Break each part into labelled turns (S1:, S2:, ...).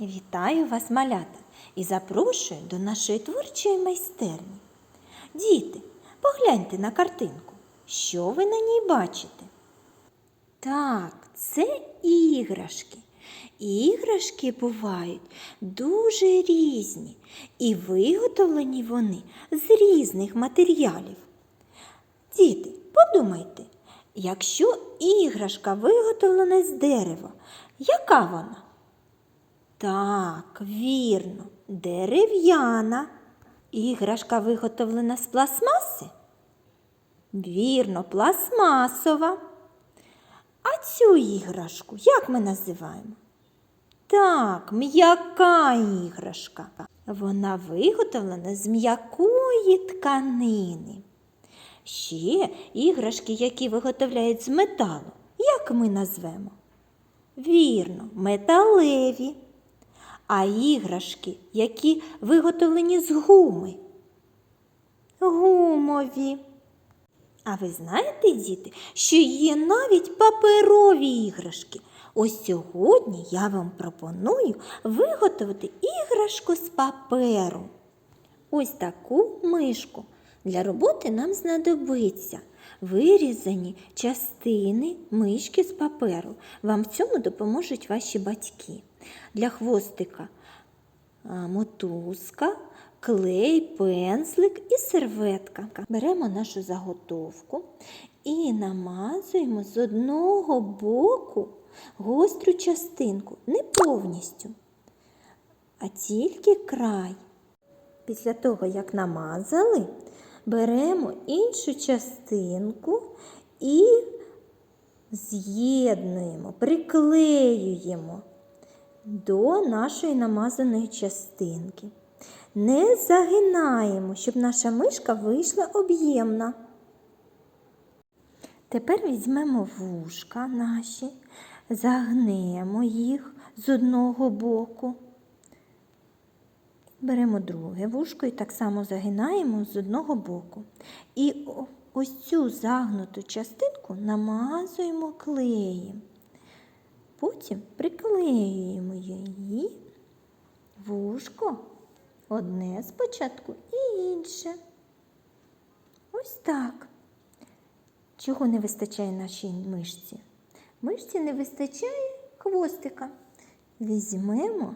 S1: Вітаю вас, малята, і запрошую до нашої творчої майстерні. Діти, погляньте на картинку. Що ви на ній бачите? Так, це іграшки. Іграшки бувають дуже різні, і виготовлені вони з різних матеріалів. Діти, подумайте, якщо іграшка виготовлена з дерева, яка вона? Так, вірно, дерев'яна. Іграшка виготовлена з пластмаси? Вірно, пластмасова. А цю іграшку як ми називаємо? Так, м'яка іграшка. Вона виготовлена з м'якої тканини. Ще іграшки, які виготовляють з металу, як ми назвемо? Вірно, металеві. А іграшки, які виготовлені з гуми? Гумові. А ви знаєте, діти, що є навіть паперові іграшки. Ось сьогодні я вам пропоную виготовити іграшку з паперу. Ось таку мишку. Для роботи нам знадобиться вирізані частини мишки з паперу. Вам в цьому допоможуть ваші батьки. Для хвостика мотузка, клей, пензлик і серветка. Беремо нашу заготовку і намазуємо з одного боку гостру частинку, не повністю, а тільки край. Після того, як намазали, беремо іншу частинку і з'єднуємо, приклеюємо до нашої намазаної частинки. Не загинаємо, щоб наша мишка вийшла об'ємна. Тепер візьмемо вушка наші, загнемо їх з одного боку. Беремо друге вушко і так само загинаємо з одного боку. І ось цю загнуту частинку намазуємо клеєм. Потім приклеюємо її вушко одне спочатку і інше. Ось так. Чого не вистачає нашій мишці? Мишці не вистачає хвостика. Візьмемо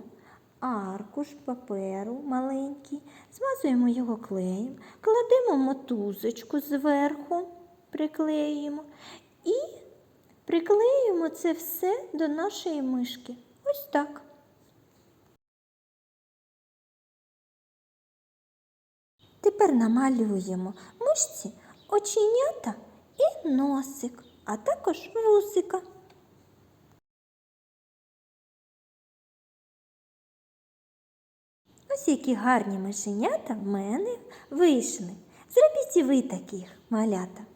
S1: аркуш паперу маленький, змазуємо його клеєм, кладемо мотузочку зверху, приклеюємо і приклеюємо це все до нашої мишки. Ось так. Тепер намалюємо мишці оченята і носик, а також вусика. Ось які гарні мишенята в мене вийшли. Зробіть і ви таких малята.